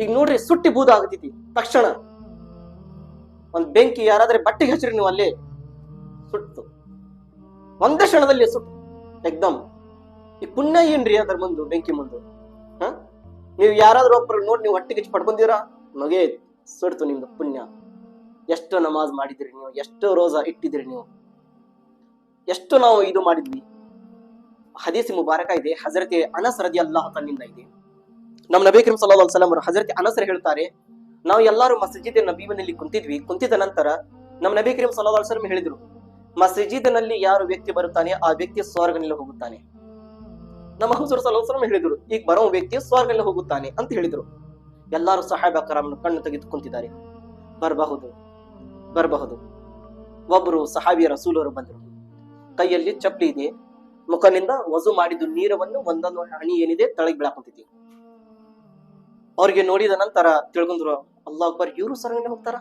ಈಗ ನೋಡ್ರಿ ಸುಟ್ಟಿ ಬೂದ ಆಗತೈತಿ. ತಕ್ಷಣ ಒಂದ್ ಬೆಂಕಿ ಯಾರಾದ್ರೆ ಬಟ್ಟೆಗೆ ಹಚ್ಚಿರಿ ನೀವು ಅಲ್ಲಿ, ಸುಟ್ಟು. ಒಂದೇ ಕ್ಷಣದಲ್ಲಿ ಸುಟ್ಟು. ಎಕ್ದಮ್. ಈ ಪುಣ್ಯ ಏನ್ರಿ ಅದ್ರ ಮುಂದು, ಬೆಂಕಿ ಮುಂದು? ಹ? ನೀವು ಯಾರಾದ್ರೂ ಒಬ್ರು ನೋಡಿ ನೀವು ಹೊಟ್ಟೆಗೆ ಹಚ್ಚಿ ಮಗೆ ನಗೆ ಸುಡ್ತು ನಿಮ್ದು ಪುಣ್ಯ. ಎಷ್ಟು ನಮಾಜ್ ಮಾಡಿದ್ರಿ ನೀವು? ಎಷ್ಟು ರೋಜಾ ಇಟ್ಟಿದ್ರಿ ನೀವು? ಎಷ್ಟು ನಾವು ಇದು ಮಾಡಿದ್ವಿ? ಹದೀಸ್ ಮುಬಾರಕ ಇದೆ. ಹಜರತೆ ಅನಸರದಿ ಅಲ್ಲಾಹ ತನ್ನಿಂದ ಇದೆ. ನಮ್ಮ ನಬಿ ಕರೀಂ ಸಲ್ಲಾ ಅವರು ಹಜರತೆ ಅನಸರ್ ಹೇಳ್ತಾರೆ, ನಾವು ಎಲ್ಲರೂ ಮಸ್ಜಿದ್ ನಬೀವನಲ್ಲಿ ಕುಂತಿದ್ವಿ. ಕುಂತಿದ ನಂತರ ನಮ್ಮ ನಬಿ ಕರೀಂ ಸಲ್ಲಾ ವಸಲ್ಲಂ ಹೇಳಿದ್ರು, ಮಸ್ಜಿದ್ನಲ್ಲಿ ಯಾರು ವ್ಯಕ್ತಿ ಬರುತ್ತಾನೆ, ಆ ವ್ಯಕ್ತಿ ಸ್ವರ್ಗನಲ್ಲಿ ಹೋಗುತ್ತಾನೆ. ನಮ್ಮ ಹುಜೂರ್ ವಸಲ್ಲಂ ಹೇಳಿದ್ರು, ಈಗ ಬರೋ ವ್ಯಕ್ತಿ ಸ್ವರ್ಗನಲ್ಲಿ ಹೋಗುತ್ತಾನೆ ಅಂತ ಹೇಳಿದ್ರು. ಎಲ್ಲರೂ ಸಹಾಬ ಕರಾಮ್ ಕಣ್ಣು ತೆಗೆದು ಕುಂತಿದ್ದಾರೆ. ಬರಬಹುದು ಬರಬಹುದು. ಒಬ್ಬರು ಸಹಾಬಿಯ ರಸೂಲರು ಬಂದರು. ಕೈಯಲ್ಲಿ ಚಪ್ಪಲಿ ಇದೆ ಮುಖನಿಂದ ವಜು ಮಾಡಿದ್ದು ನೀರವನ್ನು ಒಂದೊಂದು ಹಣಿ ಏನಿದೆ, ತಳಗ್ ಬೀಳಾಕೊಂತೈತಿ ಅವ್ರಿಗೆ ನೋಡಿದ ನಂತರ ತಿಳ್ಕೊಂಡ್ರು ಅಲ್ಲಾ ಅಕ್ಬರ್, ಇವರು ಸರಂಗನೆ ಹೋಗ್ತಾರ?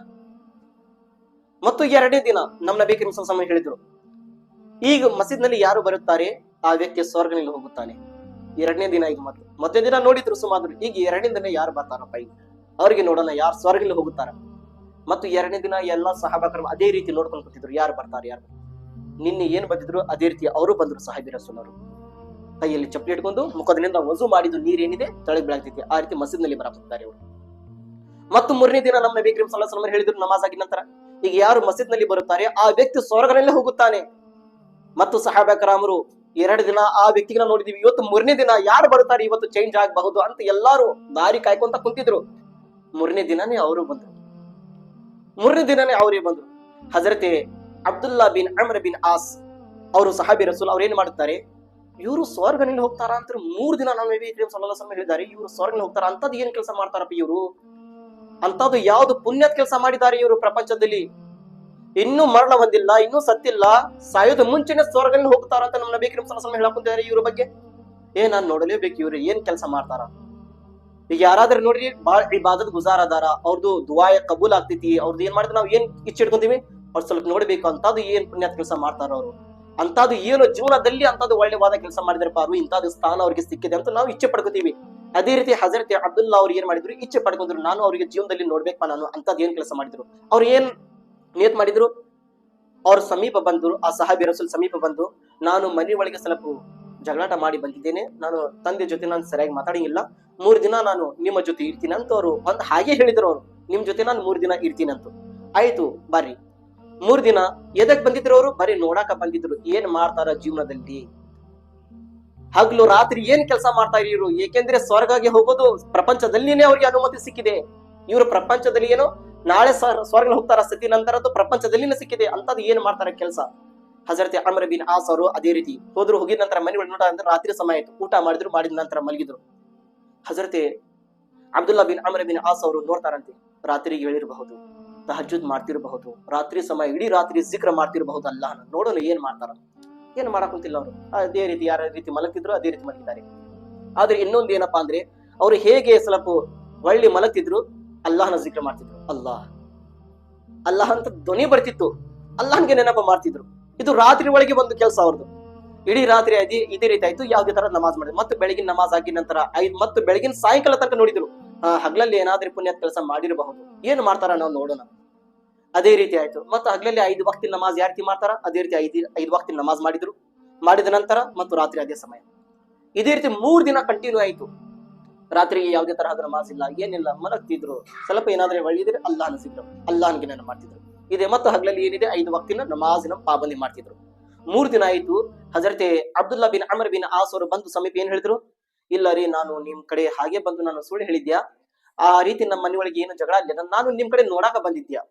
ಮತ್ತು ಎರಡನೇ ದಿನ ನಮ್ಮ ನಬಿ ಸಲ್ಲಲ್ಲಾಹು ಹೇಳಿದ್ರು, ಈಗ ಮಸೀದ್ನಲ್ಲಿ ಯಾರು ಬರುತ್ತಾರೆ? ಆ ವ್ಯಕ್ತಿ ಸ್ವರ್ಗನಲ್ಲಿ ಹೋಗುತ್ತಾನೆ. ಎರಡನೇ ದಿನ ಈಗ ಮತ್ತೆ ಮತ್ತೆ ದಿನ ನೋಡಿದ್ರು ಸುಮಾರು, ಈಗ ಎರಡನೇ ದಿನ ಯಾರು ಬರ್ತಾರಪ್ಪ ಈಗ? ಅವ್ರಿಗೆ ನೋಡೋಣ ಯಾರು ಸ್ವರ್ಗಲ್ಲಿ ಹೋಗುತ್ತಾರ? ಮತ್ತು ಎರಡನೇ ದಿನ ಎಲ್ಲಾ ಸಹಾಬಕರು ಅದೇ ರೀತಿ ನೋಡ್ಕೊಂಡು ಕೂತಿದ್ರು, ಯಾರು ಬರ್ತಾರೆ, ಯಾರು ನಿನ್ನೆ ಏನ್ ಬಂದಿದ್ರು, ಅದೇ ರೀತಿ ಅವರು ಬಂದ್ರು, ಸಾಹಿಬಿ ರಸೂಲರು. ಕೈಯಲ್ಲಿ ಚಪ್ಪಲಿ ಇಟ್ಕೊಂಡು ಮುಖದಿಂದ ವಜು ಮಾಡಿದ್ದು ನೀರೇನಿದೆ? ತಳಗ್ ಬೀಳಾಗ್ತೈತಿ ಆ ರೀತಿ ಮಸೀದಿನಲ್ಲಿ ಬರಾಕ್ತಾರೆ ಇವರು. ಮತ್ತು ಮೂರನೇ ದಿನ ನಮ್ಮ ಅಲೈಹಿ ವಸಲ್ಲಂ ಹೇಳಿದ್ರು ನಮಾಜ್ ಆಗಿದ ನಂತರ, ಈಗ ಯಾರು ಮಸೀದ್ನಲ್ಲಿ ಬರುತ್ತಾರೆ? ಆ ವ್ಯಕ್ತಿ ಸ್ವರ್ಗನಲ್ಲೇ ಹೋಗುತ್ತಾನೆ. ಮತ್ತು ಸಹಾಬಕರಾಮರು ಎರಡು ದಿನ ಆ ವ್ಯಕ್ತಿಗಳನ್ನ ನೋಡಿದೀವಿ. ಇವತ್ತು ಮೂರನೇ ದಿನ ಯಾರು ಬರ್ತಾರೆ ಇವತ್ತು ಚೇಂಜ್ ಆಗಬಹುದು ಅಂತ ಎಲ್ಲಾರು ದಾರಿ ಕಾಯ್ಕೊಂತ ಕುಂತಿದ್ರು. ಮೂರನೇ ದಿನನೇ ಅವರು ಬಂದ್ರು. ಮೂರನೇ ದಿನನೇ ಅವರೇ ಬಂದ್ರು. ಹಜರತೆ Abdullah bin Amr bin As, ಅವರು ಸಹಾಬಿ ರಸೂಲ್ ಅವ್ರು ಏನ್ ಮಾಡುತ್ತಾರೆ? ಇವರು ಸ್ವರ್ಗನಲ್ಲಿ ಹೋಗ್ತಾರ ಅಂತ ಮೂರ್ ದಿನ ನಮ್ಮ ನಬಿ ಕರೀಂ ಹೇಳಿದ್ದಾರೆ, ಇವರು ಸ್ವರ್ಗನಲ್ಲಿ ಹೋಗ್ತಾರ? ಅಂತದ್ ಏನ್ ಕೆಲಸ ಮಾಡ್ತಾರಪ್ಪ ಇವರು? ಅಂತದ್ದು ಯಾವ್ದು ಪುಣ್ಯದ ಕೆಲಸ ಮಾಡಿದ್ದಾರೆ ಇವರು ಪ್ರಪಂಚದಲ್ಲಿ? ಇನ್ನೂ ಮರಣ ಬಂದಿಲ್ಲ, ಇನ್ನೂ ಸತ್ತಿಲ್ಲ ಸಾಯೋದ ಮುಂಚೆನೆ ಸ್ವರ್ಗನಲ್ಲಿ ಹೋಗ್ತಾರ ಅಂತ ನಮ್ಮ ನಬಿ ಕರೀಂ ವಸಲ್ಲಂ ಹೇಳಕ್ಕಿದ್ದಾರೆ ಇವ್ರ ಬಗ್ಗೆ? ಏ, ನಾನ್ ನೋಡಲೇಬೇಕು ಇವ್ರು, ಏನ್ ಕೆಲಸ ಮಾಡ್ತಾರ? ಈಗ ಯಾರಾದ್ರೂ ನೋಡ್ರಿ ಬಾಳ ಇಬಾದತ್ ಗುಜಾರ್ ಅದಾರ ಅವ್ರದ್ದು ದುವಾಯ ಕಬೂಲ್ ಆಗ್ತೈತಿ ಅವ್ರದ್ದು ಏನ್ ಮಾಡಿದ್ರೆ ನಾವ್ ಏನ್ ಇಚ್ಚಿಡ್ಕೊಂತೀವಿ ಅವ್ರು ಸ್ವಲ್ಪ ನೋಡ್ಬೇಕು ಅದು ಏನ್ ಪುಣ್ಯದ ಕೆಲಸ ಮಾಡ್ತಾರ ಅವರು? ಅಂತದ್ದು ಏನು ಜೀವನದಲ್ಲಿ ಅಂತದ್ದು ಒಳ್ಳೆವಾದ ಕೆಲಸ ಮಾಡಿದ್ರಪ್ಪ ಅವರು ಇಂಥದ್ದು ಸ್ಥಾನ ಅವ್ರಿಗೆ ಸಿಕ್ಕಿದೆ ಅಂತ ನಾವು ಇಚ್ಛೆ ಪಡ್ಕೋತೀವಿ. ಅದೇ ರೀತಿ ಹಜರತ್ ಅಬ್ದುಲ್ಲಾ ಅವ್ರು ಏನ್ ಮಾಡಿದ್ರು? ಇಚ್ಛೆ ಪಡ್ಕೊಂಡ್ರು. ನಾನು ಅವರಿಗೆ ಜೀವನದಲ್ಲಿ ನೋಡ್ಬೇಕಪ್ಪ ನಾನು ಅಂತದ್ ಏನ್ ಕೆಲಸ ಮಾಡಿದ್ರು? ಅವ್ರು ಏನ್ ನಿಯತ್ ಮಾಡಿದ್ರು? ಅವ್ರ ಸಮೀಪ ಬಂದ್ರು ಆ ಸಹಾಬಿ ರಸೂಲ್ ಸಮೀಪ ಬಂದು, ನಾನು ಮನೆ ಒಳಗೆ ಸ್ವಲ್ಪ ಜಗಳಾಟ ಮಾಡಿ ಬಂದಿದ್ದೇನೆ. ನಾನು ತಂದೆ ಜೊತೆ ನಾನು ಸರಿಯಾಗಿ ಮಾತಾಡಿಲ್ಲ. ಮೂರ್ ದಿನ ನಾನು ನಿಮ್ಮ ಜೊತೆ ಇರ್ತೀನಿ ಅಂತ ಅವರು ಒಂದ್ ಹಾಗೆ ಹೇಳಿದ್ರು ಅವರು. ನಿಮ್ ಜೊತೆ ನಾನು ಮೂರ್ ದಿನ ಇರ್ತೀನಿ ಅಂತ ಆಯ್ತು, ಬರ್ರಿ. ಮೂರ್ ದಿನ ಎದಕ್ ಬಂದಿದ್ರು ಅವರು? ಬರೀ ನೋಡಾಕ ಬಂದಿದ್ರು. ಏನ್ ಮಾಡ್ತಾರ ಜೀವನದಲ್ಲಿ? ಹಗ್ಲು ರಾತ್ರಿ ಏನ್ ಕೆಲಸ ಮಾಡ್ತಾ ಇವ್ರು ಏಕೆಂದ್ರೆ ಸ್ವರ್ಗಗೆ ಹೋಗೋದು ಪ್ರಪಂಚದಲ್ಲಿನೇ ಅವ್ರಿಗೆ ಅನುಮತಿ ಸಿಕ್ಕಿದೆ. ಇವರು ಪ್ರಪಂಚದಲ್ಲಿ ಏನೋ ನಾಳೆ ಸ್ವರ್- ಸ್ವರ್ಗ ಹೋಗ್ತಾರ ಸತಿ ನಂತರದ್ದು ಪ್ರಪಂಚದಲ್ಲಿನೇ ಸಿಕ್ಕಿದೆ. ಅಂತದ್ ಏನ್ ಮಾಡ್ತಾರ ಕೆಲಸ? ಹಜರತೆ ಅಮರ್ ಬಿನ್ ಆಸ್ ಅವರು ಅದೇ ರೀತಿ ಹೋದ್ರು, ಹೋಗಿದ ನಂತರ ಮನೆ ಒಳಗೆ ಅಂದ್ರೆ ರಾತ್ರಿ ಸಮಯ ಆಯ್ತು. ಊಟ ಮಾಡಿದ್ರು, ಮಾಡಿದ ನಂತರ ಮಲಗಿದ್ರು. ಹಜರತೆ Abdullah bin Amr bin As ಅವರು ನೋಡ್ತಾರಂತೆ. ರಾತ್ರಿಗೆ ಹೇಳಿರಬಹುದು. ತಹಜುದ್ ಮಾಡ್ತಿರಬಹುದು. ರಾತ್ರಿ ಸಮಯ ಇಡೀ ರಾತ್ರಿ ಜಿಕ್ರ ಮಾಡ್ತಿರಬಹುದು ಅಲ್ಲಾಹನ ನೋಡೋಣ ಏನ್ ಮಾಡ್ತಾರ? ಏನ್ ಮಾಡಕ್ಕಂತಿಲ್ಲ ಅವರು. ಅದೇ ರೀತಿ ಯಾರ ರೀತಿ ಮಲಗ್ತಿದ್ರು, ಅದೇ ರೀತಿ ಮಲಗಿದ್ದಾರೆ. ಆದ್ರೆ ಇನ್ನೊಂದು ಏನಪ್ಪಾ ಅಂದ್ರೆ, ಅವ್ರು ಹೇಗೆ ಸ್ವಲ್ಪ ಒಳ್ಳೆ ಮಲಗ್ತಿದ್ರು, ಅಲ್ಲಾಹನ ಜಿಕ್ರ ಮಾಡ್ತಿದ್ರು. ಅಲ್ಲಾಹ್. ಅಲ್ಲಾಹ ಅಂತ ಧ್ವನಿ ಬರ್ತಿತ್ತು. ಅಲ್ಲಾಹನ್ಗೆ ನೆನಪ ಮಾಡ್ತಿದ್ರು. ಇದು ರಾತ್ರಿ ಒಳಗೆ ಒಂದು ಕೆಲಸ ಅವ್ರದ್ದು ಇಡೀ ರಾತ್ರಿ ಇದೇ ರೀತಿ ಆಯ್ತು, ಯಾವುದೇ ತರ ನಮಾಜ್ ಮಾಡಿದ್ರು. ಮತ್ತೆ ಬೆಳಗಿನ ನಮಾಜ್ ಆಗಿದ ನಂತರ ಐದ್, ಮತ್ತು ಬೆಳಗಿನ ಸಾಯಂಕಾಲ ತನಕ ನೋಡಿದ್ರು. ಹಗಲಲ್ಲಿ ಏನಾದ್ರೂ ಪುಣ್ಯ ಕೆಲಸ ಮಾಡಿರಬಹುದು. ಏನು ಮಾಡ್ತಾರ ನಾವು ನೋಡೋಣ. ಅದೇ ರೀತಿ ಆಯ್ತು. ಮತ್ತು ಹಗಲಲ್ಲಿ ಐದು ವಕ್ತಿ ನಮಾಜ್ ಯಾರ್ತಿ ರೀತಿ ಮಾಡ್ತಾರ? ಅದೇ ರೀತಿ ಐದು ಐದು ವಕ್ತಿ ನಮಾಜ್ ಮಾಡಿದ್ರು. ಮಾಡಿದ ನಂತರ ಮತ್ತು ರಾತ್ರಿ ಅದೇ ಸಮಯ. ಇದೇ ರೀತಿ ಮೂರ್ ದಿನ ಕಂಟಿನ್ಯೂ ಆಯ್ತು. ರಾತ್ರಿಗೆ ಯಾವುದೇ ತರಹದ ನಮಾಜ್ ಇಲ್ಲ, ಏನಿಲ್ಲ, ಮಲಗ್ತಿದ್ರು. ಸ್ವಲ್ಪ ಏನಾದ್ರೆ ಒಳ್ಳಿದ್ರೆ ಅಲ್ಲಾಹನ ಸಿಗ್ರು ಅಲ್ಲಾಹನಿಗೆ ನಾನು ಮಾಡ್ತಿದ್ರು. ಇದೆ ಮತ್ತು ಹಗ್ಲಲ್ಲಿ ಏನಿದೆ? ಐದು ವಕ್ತಿನ ನಮಾಜಿನ ಪಾಬಂದಿ ಮಾಡ್ತಿದ್ರು. ಮೂರ್ ದಿನ ಆಯ್ತು. ಹಜರತೆ Abdullah bin Amr bin As ಅವರು ಬಂದು ಸಮೀಪ ಏನ್ ಹೇಳಿದ್ರು? ಇಲ್ಲ ರೀ, ನಾನು ನಿಮ್ ಕಡೆ ಹಾಗೆ ಬಂದು ನಾನು ಸುಳ್ಳು ಹೇಳಿದ್ಯಾ? ಆ ರೀತಿ ನಮ್ಮ ಮನೆ ಒಳಗೆ ಏನು ಜಗಳ ಇಲ್ಲ ನಾನು ನಿಮ್ ಕಡೆ ನೋಡಾಕ ಬಂದಿದ್ಯಾ?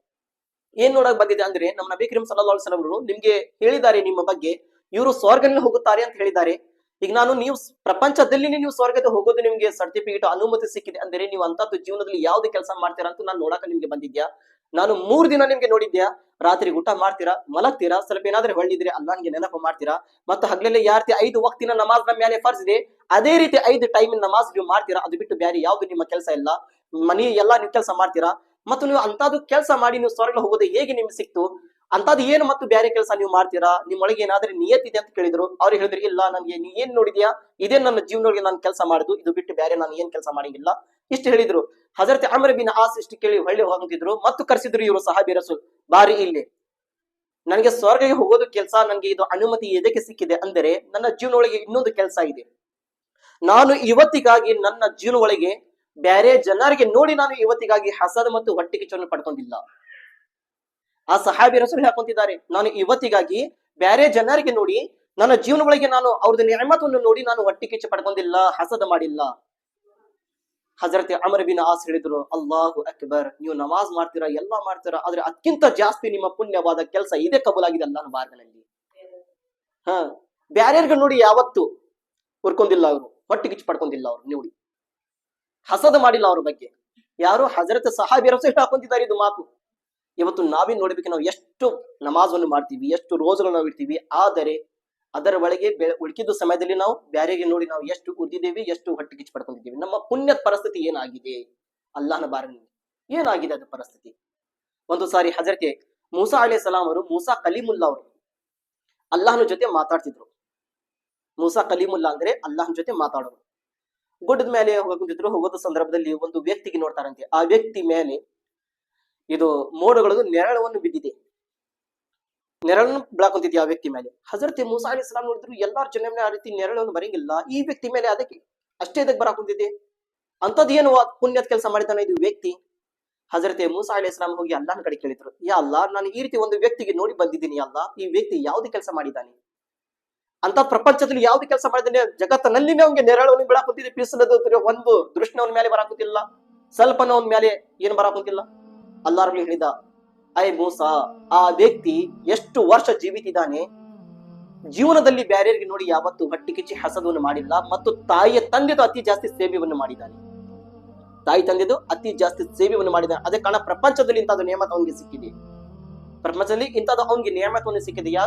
ಏನ್ ನೋಡಕ್ ಬಂದಿದ್ದೆ ಅಂದ್ರೆ, ನಮ್ಮ ನಬಿ ಕರೀಂ ವಸಲ್ಲಂ ಅವರು ನಿಮ್ಗೆ ಹೇಳಿದ್ದಾರೆ ನಿಮ್ಮ ಬಗ್ಗೆ. ಇವರು ಸ್ವರ್ಗದಲ್ಲಿ ಹೋಗುತ್ತಾರೆ ಅಂತ ಹೇಳಿದ್ದಾರೆ. ಈಗ ನಾನು ನೀವು ಪ್ರಪಂಚದಲ್ಲಿ ನೀವು ಸ್ವರ್ಗದ ಹೋಗೋದು ನಿಮ್ಗೆ ಸರ್ಟಿಫಿಕೇಟ್ ಅನುಮತಿ ಸಿಕ್ಕಿದೆ ಅಂದ್ರೆ ನೀವು ಅಂತದ್ದು ಜೀವನದಲ್ಲಿ ಯಾವ್ದು ಕೆಲಸ ಮಾಡ್ತೀರಾ ಅಂತ ನಾನು ನೋಡಕ ನಿಮ್ಗೆ ಬಂದಿದ್ಯಾ? ನಾನು ಮೂರ್ ದಿನ ನಿಮ್ಗೆ ನೋಡಿದ್ಯಾ? ರಾತ್ರಿ ಊಟ ಮಾಡ್ತೀರಾ? ಮಲಗ್ತೀರಾ? ಸ್ವಲ್ಪ ಏನಾದ್ರೆ ಹೊಳ್ಳಿದ್ರೆ ಅಲ್ಲಾನ್ಗೆ ನೆನಪು ಮಾಡ್ತೀರಾ? ಮತ್ತು ಹಗಲಲ್ಲಿ ಯಾವ ರೀತಿ ಐದು ವಕ್ತಿನ ನಮಾಜ್ ನಮ್ಮ ಮೇಲೆ ಫರ್ಜ್ ಇದೆ ಅದೇ ರೀತಿ ಐದು ಟೈಮ್ ನಮಾಜ್ ನೀವು ಮಾಡ್ತೀರಾ? ಅದು ಬಿಟ್ಟು ಬೇರೆ ಯಾವ್ದು ನಿಮ್ಮ ಕೆಲಸ ಇಲ್ಲ. ಮನೆ ಎಲ್ಲಾ ನೀವು ಕೆಲಸ ಮಾಡ್ತೀರಾ? ಮತ್ತು ನೀವು ಅಂತದ್ದು ಕೆಲಸ ಮಾಡಿ ನೀವು ಸ್ವರ್ಗ ಹೋಗೋದು ಹೇಗೆ ನಿಮ್ಗೆ ಸಿಕ್ತು? ಅಂತದ್ದು ಏನು ಮತ್ತು ಬೇರೆ ಕೆಲಸ ನೀವು ಮಾಡ್ತೀರಾ? ನಿಮ್ಮೊಳಗೆ ಏನಾದ್ರೆ ನಿಯತ್ ಇದೆ ಅಂತ ಕೇಳಿದ್ರು. ಅವ್ರು ಹೇಳಿದ್ರು, ಇಲ್ಲ, ನನಗೆ ನೀ ಏನ್ ನೋಡಿದ್ಯಾ? ಇದೇ ನನ್ನ ಜೀವನೊಳಗೆ ನಾನು ಕೆಲಸ ಮಾಡುದು. ಇದು ಬಿಟ್ಟು ಬೇರೆ ನಾನು ಏನ್ ಕೆಲಸ ಮಾಡಿಲ್ಲ. ಇಷ್ಟು ಹೇಳಿದ್ರು. ಹಜರತ್ ಅಮರ್ ಬಿನ್ ಆಸ್ ಇಷ್ಟು ಕೇಳಿ ಹೊಳ್ಳಿ ಹೋಗಿದ್ರು. ಮತ್ತು ಕರೆಸಿದ್ರು ಇವರು ಸಹಾಬಿ ರಸೂಲ್. ಬಾರಿ ಇಲ್ಲಿ. ನನಗೆ ಸ್ವರ್ಗಕ್ಕೆ ಹೋಗೋದು ಕೆಲಸ ನನಗೆ ಇದು ಅನುಮತಿ ಎದಕ್ಕೆ ಸಿಕ್ಕಿದೆ ಅಂದರೆ, ನನ್ನ ಜೀವನ ಒಳಗೆ ಇನ್ನೊಂದು ಕೆಲಸ ಇದೆ. ನಾನು ಇವತ್ತಿಗಾಗಿ ನನ್ನ ಜೀವನ ಒಳಗೆ ಬೇರೆ ಜನರಿಗೆ ನೋಡಿ ನಾನು ಇವತ್ತಿಗಾಗಿ ಹಸದ ಮತ್ತು ಹೊಟ್ಟೆ ಕಿಚ್ಚನ್ನು ಪಡ್ಕೊಂಡಿಲ್ಲ. ಆ ಸಹಾಬಿ ರಸೂಲ್ ಹಾಕೊಂತಿದ್ದಾರೆ ನಾನು ಇವತ್ತಿಗಾಗಿ ಬೇರೆ ಜನರಿಗೆ ನೋಡಿ, ನನ್ನ ಜೀವನ ಒಳಗೆ ನಾನು ಅವ್ರದ್ದು ನ್ಯಾಯಮತವನ್ನು ನೋಡಿ ನಾನು ಹೊಟ್ಟೆ ಕಿಚ್ಚು ಪಡ್ಕೊಂಡಿಲ್ಲ, ಹಸದ ಮಾಡಿಲ್ಲ. ಹಜರತ್ ಅಮರ್ ಬಿನ್ ಆಸ್ ಹೇಳಿದ್ರು, ಅಲ್ಲಾಹು ಅಕ್ಬರ್, ನೀವು ನಮಾಜ್ ಮಾಡ್ತೀರಾ, ಎಲ್ಲಾ ಮಾಡ್ತೀರಾ, ಆದ್ರೆ ಅದಕ್ಕಿಂತ ಜಾಸ್ತಿ ನಿಮ್ಮ ಪುಣ್ಯವಾದ ಕೆಲಸ ಇದೇ ಕಬೂಲಾಗಿದೆ ಅಲ್ಲ ಬಾರ್ಗನಲ್ಲಿ. ಹ ಬ್ಯಾರ್ಯರ್ಗ ನೋಡಿ ಯಾವತ್ತು ಉರ್ಕೊಂಡಿಲ್ಲ ಅವರು ಹೊಟ್ಟೆ ಕಿಚ್ಚು ಪಡ್ಕೊಂಡಿಲ್ಲ ಅವ್ರು, ನೋಡಿ. ಹಸದ ಮಾಡಿಲ್ಲ ಅವ್ರ ಬಗ್ಗೆ. ಯಾರು ಹಜರತ್ ಸಹಾಬಿಯರು ಸಹ ಹಾಕೊಂಡಿದ್ದಾರೆ ಇದು ಮಾತು. ಇವತ್ತು ನಾವೇ ನೋಡ್ಬೇಕು ನಾವು ಎಷ್ಟು ನಮಾಜನ್ನು ಮಾಡ್ತೀವಿ, ಎಷ್ಟು ರೋಜನ್ನು ನಾವು ಇಡ್ತೀವಿ, ಆದರೆ ಅದರ ಒಳಗೆ ಉಳ್ಕಿದ್ದು ಸಮಯದಲ್ಲಿ ನಾವು ಬ್ಯಾರಿಗೆ ನೋಡಿ ನಾವು ಎಷ್ಟು ಉದ್ದಿದ್ದೇವೆ ಎಷ್ಟು ಹೊಟ್ಟೆ ಕಿಚ್ಚು ಪಡ್ಕೊಂಡಿದ್ದೇವೆ. ನಮ್ಮ ಪುಣ್ಯದ ಪರಿಸ್ಥಿತಿ ಏನಾಗಿದೆ? ಅಲ್ಲಾಹನ ಬಾರಿನಲ್ಲಿ ಏನಾಗಿದೆ ಅದು ಪರಿಸ್ಥಿತಿ? ಒಂದು ಸಾರಿ ಹಜರತೆ ಮೂಸಾ ಅಲೆ ಸಲಾಂ ಅವರು, ಮೂಸಾ ಕಲೀಮುಲ್ಲಾ ಅವರು ಅಲ್ಲಾಹನ ಜೊತೆ ಮಾತಾಡ್ತಿದ್ರು. ಮೂಸಾ ಕಲೀಮುಲ್ಲಾ ಅಂದ್ರೆ ಅಲ್ಲಾಹನ ಜೊತೆ ಮಾತಾಡೋರು. ಗುಡ್ಡದ ಮೇಲೆ ಹೋಗಿದ್ರು ಹೋಗೋದ ಸಂದರ್ಭದಲ್ಲಿ ಒಂದು ವ್ಯಕ್ತಿಗೆ ನೋಡ್ತಾರಂತೆ. ಆ ವ್ಯಕ್ತಿ ಮೇಲೆ ಇದು ಮೋಡಗಳು ನೆರಳವನ್ನು ಬಿದ್ದಿದೆ. ನೆರಳನ್ನು ಬೀಳಾಕೊಂತಿದ್ಯ ಆ ವ್ಯಕ್ತಿ ಮೇಲೆ? ಹಜರತ್ ಮೂಸಾ ಅಲಿ ಇಸ್ಲಾಂ ನೋಡಿದ್ರು, ಎಲ್ಲಾರ ಜನ ಆ ರೀತಿ ನೆರಳನ್ನು ಬರಂಗಿಲ್ಲ ಈ ವ್ಯಕ್ತಿ ಮೇಲೆ ಅದಕ್ಕೆ ಅಷ್ಟೇ ಇದಕ್ಕೆ ಬರಾಕೊಂತಿದ್ದೆ ಅಂತದ್ ಏನು ಪುಣ್ಯದ ಕೆಲಸ ಮಾಡಿದಾನೆ ಇದು ವ್ಯಕ್ತಿ? ಹಜರತೆ ಮೂಸಾ ಅಲಿ ಇಸ್ಲಾಂ ಹೋಗಿ ಅಲ್ಲಾನ ಕಡೆ ಕೇಳಿದ್ರು, ಯಾ ಅಲ್ಲ ನಾನು ಈ ರೀತಿ ಒಂದು ವ್ಯಕ್ತಿಗೆ ನೋಡಿ ಬಂದಿದ್ದೀನಿ ಅಲ್ಲ, ಈ ವ್ಯಕ್ತಿ ಯಾವ್ದು ಕೆಲಸ ಮಾಡಿದ್ದಾನೆ? ಅಂತ ಪ್ರಪಂಚದಲ್ಲಿ ಯಾವ್ದು ಕೆಲಸ ಮಾಡಿದ್ದಾನೆ? ಜಗತ್ತಿನಲ್ಲಿನೇ ಅವನಿಗೆ ನೆರಳನ್ನು ಬೀಳಾಕುತ್ತಿದೆ ಪೀಸಲದ ಒಂದು ದೃಷ್ಟಿ ಅವನ ಮೇಲೆ ಬರಾಕುತ್ತಿಲ್ಲ ಸ್ವಲ್ಪನ ಅವನ ಮೇಲೆ ಏನು ಬರಾಕುತ್ತಿಲ್ಲ. ಅಲ್ಲಾರಲ್ಲಿ ಹೇಳಿದ ಐ ಮೂಸಾ ಆ ವ್ಯಕ್ತಿ ಎಷ್ಟು ವರ್ಷ ಜೀವಿತಿದ್ದಾನೆ? ಜೀವನದಲ್ಲಿ ಬ್ಯಾರಿಯರ್ಗೆ ನೋಡಿ ಯಾವತ್ತು ಹಟ್ಟಿ ಕಿಚ್ಚಿ ಹಸದವನ್ನು ಮಾಡಿಲ್ಲ ಮತ್ತು ತಾಯಿಯ ತಂದೆದು ಅತಿ ಜಾಸ್ತಿ ಸೇವೆಯನ್ನು ಮಾಡಿದ್ದಾನೆ. ತಾಯಿ ತಂದೆದು ಅತಿ ಜಾಸ್ತಿ ಸೇವೆಯನ್ನು ಮಾಡಿದ್ದಾನೆ. ಅದೇ ಕಾರಣ ಪ್ರಪಂಚದಲ್ಲಿ ಇಂಥದ್ದು ನೇಮಕ ಅವನಿಗೆ ಸಿಕ್ಕಿದೆ. ಪ್ರಪಂಚದಲ್ಲಿ ಇಂಥದ್ದು ಅವನಿಗೆ ನೇಮಕವನ್ನು ಸಿಕ್ಕಿದೆ. ಯಾರು